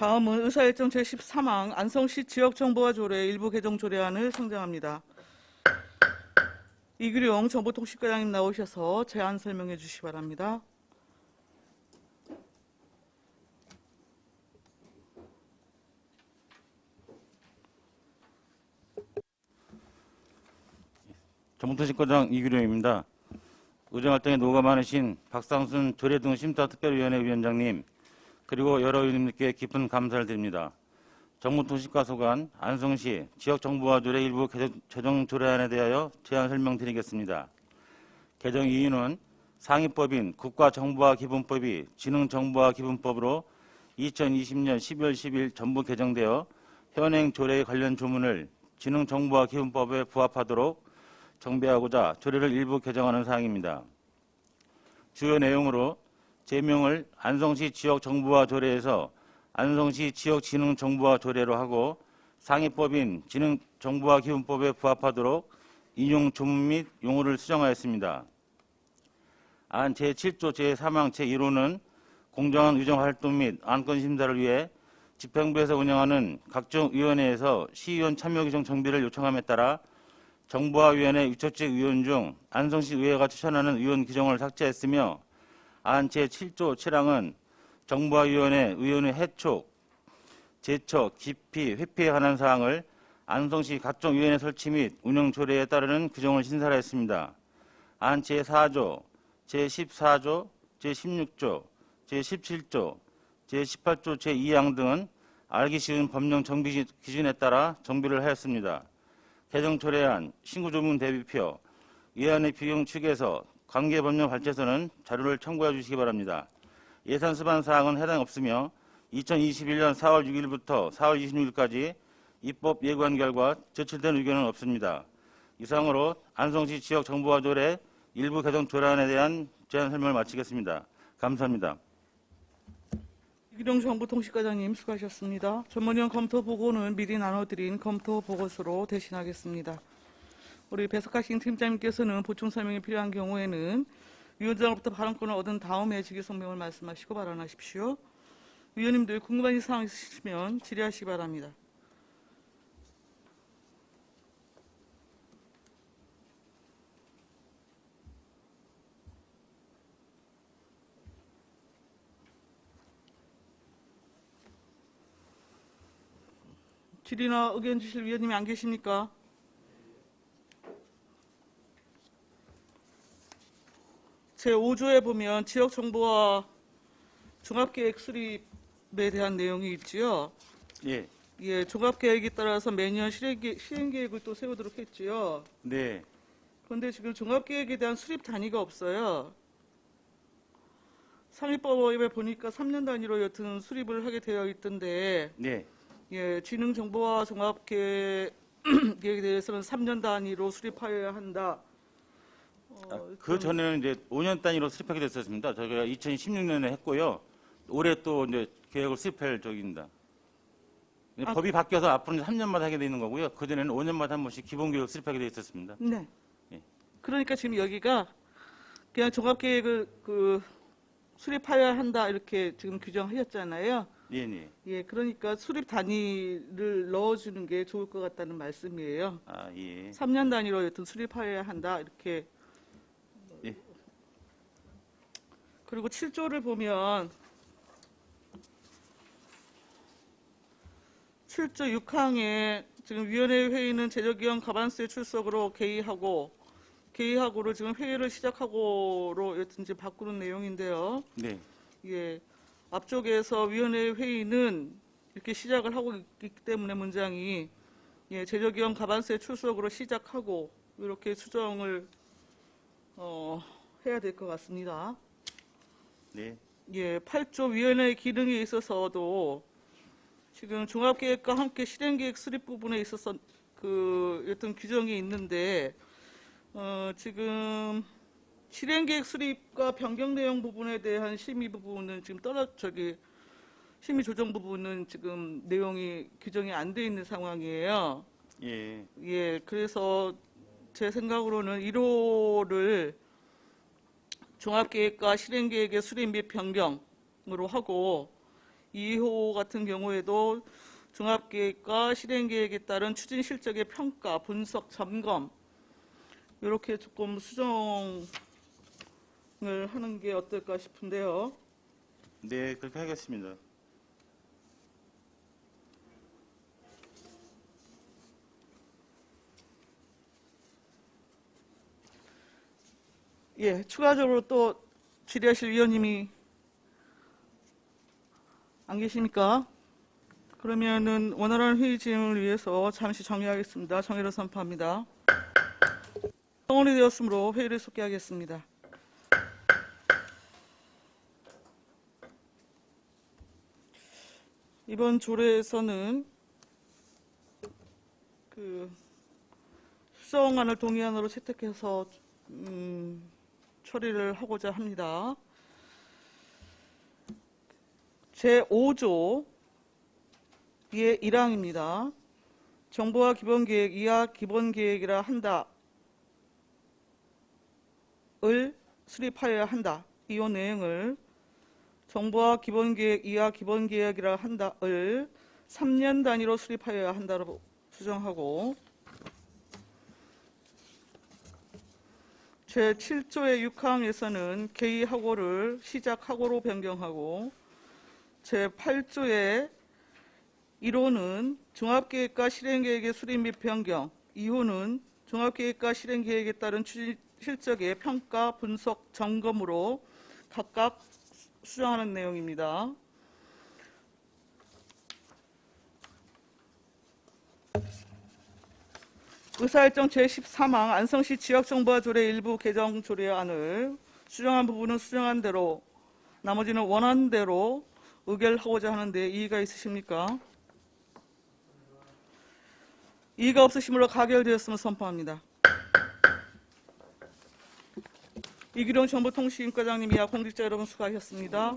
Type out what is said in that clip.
다음은 의사일정 제13항 안성시 지역정보화 조례 일부 개정 조례안을 상정합니다. 이규룡 정보통신과장님 나오셔서 제안 설명해 주시기 바랍니다. 정부통신과장 이규룡입니다. 의정활동에 노가 많으신 박상순 조례등 심사특별위원회 위원장님 그리고 여러 의원님께 깊은 감사를 드립니다. 정부통신과 소관 안성시 지역정보화 조례 일부 개정- 조례안에 대하여 제안 설명드리겠습니다. 개정 이유는 상위법인 국가정보화 기본법이 지능정보화 기본법으로 2020년 12월 10일 전부 개정되어 현행 조례 관련 조문을 지능정보화 기본법에 부합하도록 정비하고자 조례를 일부 개정하는 사항입니다. 주요 내용으로 제명을 안성시 지역정보화 조례에서 안성시 지역지능정보화 조례로 하고 상위법인 지능정보화 기본법에 부합하도록 인용 조문 및 용어를 수정하였습니다. 안 제7조 제3항 제1호는 공정한 의정활동 및 안건 심사를 위해 집행부에서 운영하는 각종 위원회에서 시의원 참여 규정 정비를 요청함에 따라 정보화위원회 유처직 위원 중 안성시 의회가 추천하는 의원 규정을 삭제했으며 안 제7조 7항은 정보화위원회 의원의 해촉, 제척, 기피, 회피에 관한 사항을 안성시 각종 위원회 설치 및 운영 조례에 따르는 규정을 신설하였습니다. 안 제4조, 제14조, 제16조, 제17조, 제18조 제2항 등은 알기 쉬운 법령 정비 기- 기준에 따라 정비를 하였습니다. 개정 조례안, 신구조문 대비표, 위안의 비용 측에서 관계법령 발제서는 자료를 첨부해 주시기 바랍니다. 예산 수반 사항은 해당 없으며 2021년 4월 6일부터 4월 26일까지 입법 예고한 결과 제출된 의견은 없습니다. 이상으로 안성시 지역 정보화 조례 일부 개정 조례안에 대한 제안 설명을 마치겠습니다. 감사합니다. 이규룡 정보통신과장님 수고하셨습니다. 전문위원 검토 보고는 미리 나눠드린 검토 보고서로 대신하겠습니다. 우리 배석하신 팀장님께서는 보충 설명이 필요한 경우에는 위원장으로부터 발언권을 얻은 다음에 직위 성명을 말씀하시고 발언하십시오. 위원님들 궁금한 사항 있으시면 질의하시기 바랍니다. 질의나 의견 주실 위원님이 안 계십니까? 제 5조에 보면 지역 정보와 종합계획 수립에 대한 내용이 있지요. 예, 예, 종합계획에 따라서 매년 실행계, 시행계획을 또 세우도록 했지요. 네, 그런데 지금 종합계획에 대한 수립 단위가 없어요. 상위법에 보니까 3년 단위로 여튼 수립을 하게 되어 있던데, 네, 예, 지능정보화 종합계획에 대해서는 3년 단위로 수립하여야 한다. 어, 아, 그 전에는 이제 5년 단위로 수립하게 됐었습니다. 저희가 2016년에 했고요. 올해 또 이제 계획을 수립할 적입니다. 아, 법이 바뀌어서 앞으로는 3년마다 하게 되는 거고요. 그 전에는 5년마다 한 번씩 기본 계획 수립하게 돼 있었습니다. 네. 예. 그러니까 지금 여기가 그냥 종합계획을 그 수립하여야 한다 이렇게 지금 규정하셨잖아요. 예, 네. 예, 그러니까 수립 단위를 넣어주는 게 좋을 것 같다는 말씀이에요. 아, 예. 3년 단위로 여튼 수립하여야 한다 이렇게. 예. 그리고 7조를 보면 7조 6항에 지금 위원회 회의는 제적위원 가반수의 출석으로 개의하고 개의하고를 지금 회의를 시작하고로 여튼 이제 바꾸는 내용인데요. 네. 예, 앞쪽에서 위원회 회의는 이렇게 시작을 하고 있기 때문에 문장이 예, 제적위원 가반수의 출석으로 시작하고 이렇게 수정을 어, 해야 될 것 같습니다. 네. 예, 8조 위원회 기능에 있어서도 지금 종합계획과 함께 실행계획 수립 부분에 있어서 그 어떤 규정이 있는데 어, 지금 실행계획 수립과 변경 내용 부분에 대한 심의 부분은 지금 떨어 저기 심의 조정 부분은 지금 내용이 규정이 안 돼 있는 상황이에요. 예. 예, 그래서 제 생각으로는 1호를 종합계획과 실행계획의 수립 및 변경으로 하고 2호 같은 경우에도 종합계획과 실행계획에 따른 추진 실적의 평가, 분석, 점검 이렇게 조금 수정을 하는 게 어떨까 싶은데요. 네, 그렇게 하겠습니다. 예, 추가적으로 또 질의하실 위원님이 안 계십니까? 그러면은 원활한 회의 진행을 위해서 잠시 정리하겠습니다. 정의를 선포합니다. 성원이 되었으므로 회의를 속개하겠습니다. 이번 조례에서는 그 수정안을 동의안으로 채택해서 음, 처리를 하고자 합니다. 제 5조 의 1항입니다. 정보화 기본계획 이하 기본계획이라 한다. 을 수립하여야 한다. 이요 내용을 정보화 기본계획 이하 기본계획이라 한다을 3년 단위로 수립하여야 한다로 수정하고 제 7조의 6항에서는 개의하고를 시작하고로 변경하고 제 8조의 1호는 종합계획과 실행계획의 수립 및 변경, 2호는 종합계획과 실행계획에 따른 실적의 평가, 분석, 점검으로 각각 수정하는 내용입니다. 의사일정 제13항 안성시 지역정보화 조례 일부 개정 조례안을 수정한 부분은 수정한 대로 나머지는 원하는 대로 의결하고자 하는데 이의가 있으십니까? 이의가 없으시므로 가결되었음을 선포합니다. 이기룡 정보통신과장님 이하 공직자 여러분 수고하셨습니다.